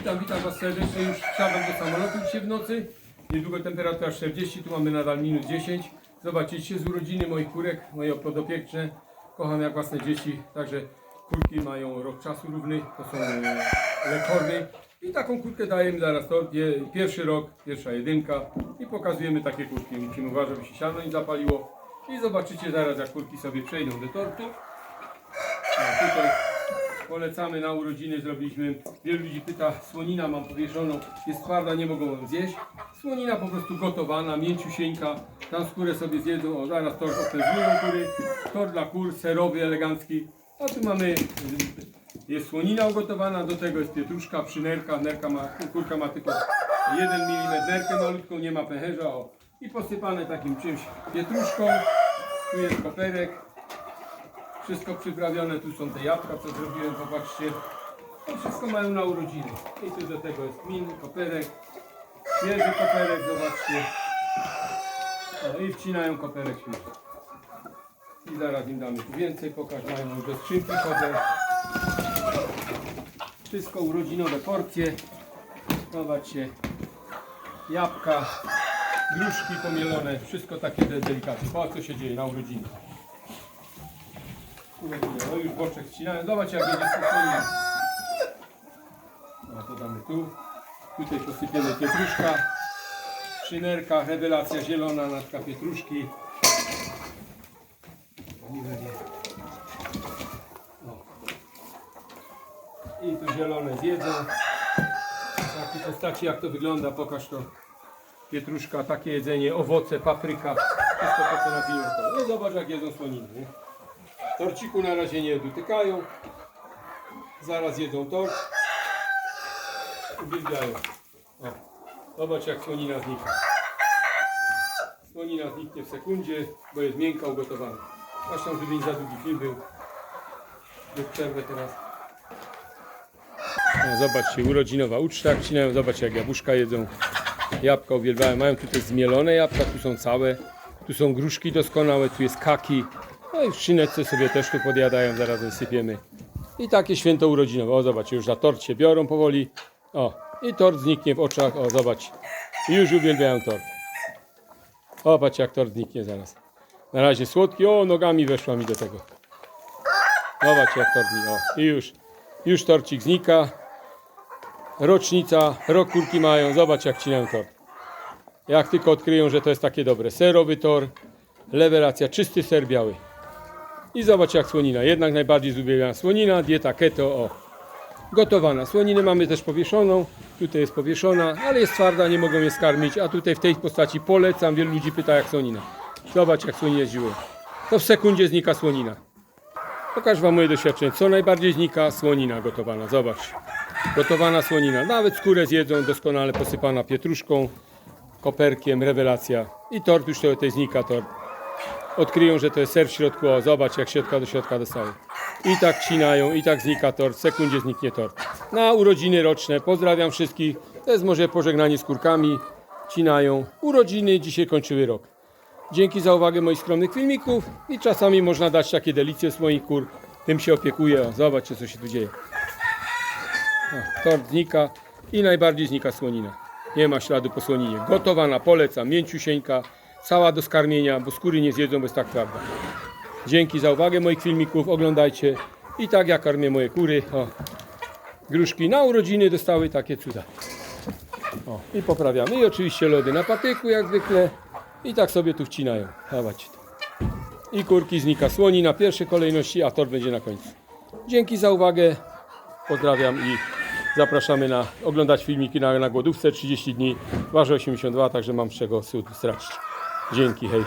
witam, witam Was serdecznie. Już wsiadam do samolotu dzisiaj w nocy. Niedługo temperatura 40, tu mamy nadal minus 10. Zobaczycie z urodziny moich kurek, moje podopieczne. Kocham jak własne dzieci, także kurki mają rok czasu równy, to są e, rekordy. I taką kurkę dajemy zaraz to, pie- pierwszy rok, pierwsza jedynka i pokazujemy takie kurki. Musimy uważać, żeby się siano nie zapaliło. I zobaczycie zaraz jak kurki sobie przejdą do tortu. A tutaj polecamy na urodziny, zrobiliśmy. Wielu ludzi pyta, słonina mam powieszoną, jest twarda, nie mogą ją zjeść. Słonina po prostu gotowana, mięciusieńka, tam skórę sobie zjedzą, o zaraz tort opędzlują kury, tort dla kur, serowy, elegancki. A tu mamy, jest słonina ugotowana, do tego jest pietruszka, przynerka, nerka ma, kurka ma tylko 1 mm nerkę malutką, nie ma pęcherza, o. I posypane takim czymś pietruszką, tu jest koperek, wszystko przyprawione, tu są te jabłka, co zrobiłem, popatrzcie. To wszystko mają na urodziny. I tu do tego jest min, koperek, świeży koperek, zobaczcie. I wcinają koperek świeży. I zaraz im damy tu więcej, pokaż, mają już do skrzynki chodzę. Wszystko urodzinowe porcje. Zobaczcie. Jabłka, gruszki pomielone, wszystko takie de- delikatne. Patrz co się dzieje na urodziny. No już boczek ścinają. Zobacz jak jedzie spokojnie. No to damy tu. Tutaj posypiemy pietruszka. Szynerka, rewelacja zielona, natka pietruszki. I tu zielone zjedzą. W takiej postaci jak to wygląda, pokaż to. Pietruszka, takie jedzenie, owoce, papryka. Wszystko to co nabiło. No zobacz jak jedzą słoniny. Torciku na razie nie dotykają. Zaraz jedzą tort. Uwielbiają. O, zobacz jak słonina znika. Słonina zniknie w sekundzie, bo jest miękka, ugotowana. Zresztą, żeby nie za długi film był. Przerwę teraz. No, zobaczcie, urodzinowa uczta, jak cinają. Zobaczcie jak jabłuszka jedzą. Jabłka uwielbiają. Mają tutaj zmielone jabłka, tu są całe. Tu są gruszki doskonałe, tu jest kaki. No i w szyneczce sobie też tu podjadają, zaraz wysypiemy. I takie święto urodzinowe. O, zobaczcie, już za tort się biorą powoli. O, i tort zniknie w oczach. O, zobacz. Już uwielbiają tort. O, patrz jak tort zniknie zaraz. Na razie słodki. O, nogami weszła mi do tego. Zobacz jak tort znika. O, i już. Już torcik znika. Rocznica, rok kurki mają. Zobacz jak cinają tort. Jak tylko odkryją, że to jest takie dobre. Serowy tor, leweracja, czysty ser biały. I zobacz jak słonina. Jednak najbardziej zubiegana słonina, dieta keto. O. Gotowana. Słoninę mamy też powieszoną. Tutaj jest powieszona, ale jest twarda, nie mogą je skarmić. A tutaj w tej postaci polecam. Wielu ludzi pyta jak słonina. Zobacz jak słonina zdziły. To w sekundzie znika słonina. Pokażę Wam moje doświadczenie. Co najbardziej znika? Słonina gotowana. Zobacz. Gotowana słonina. Nawet skórę zjedzą, doskonale posypana pietruszką, koperkiem, rewelacja. I tort już tutaj znika tort odkryją, że to jest ser w środku, o zobacz jak środka do środka dostały. I tak cinają, i tak znika tort, w sekundzie zniknie tort. Na urodziny roczne, pozdrawiam wszystkich, to jest może pożegnanie z kurkami, cinają. Urodziny dzisiaj kończyły rok. Dzięki za uwagę moich skromnych filmików i czasami można dać takie delicje z moich kur, tym się opiekuję, o, zobaczcie co się tu dzieje. O, tort znika i najbardziej znika słonina. Nie ma śladu po słoninie. Gotowana, polecam, mięciusieńka, cała do skarmienia, bo skóry nie zjedzą, bo jest tak prawda. Dzięki za uwagę moich filmików, oglądajcie. I tak ja karmię moje kury. O, gruszki na urodziny dostały takie cuda. O, i poprawiamy. I oczywiście lody na patyku, jak zwykle. I tak sobie tu wcinają. Zobaczcie to. I kurki znika słoni na pierwszej kolejności, a tort będzie na końcu. Dzięki za uwagę. Pozdrawiam i zapraszamy na oglądać filmiki na, na głodówce 30 dni. Waży 82, także mam z czego stracić. Dzięki, hej.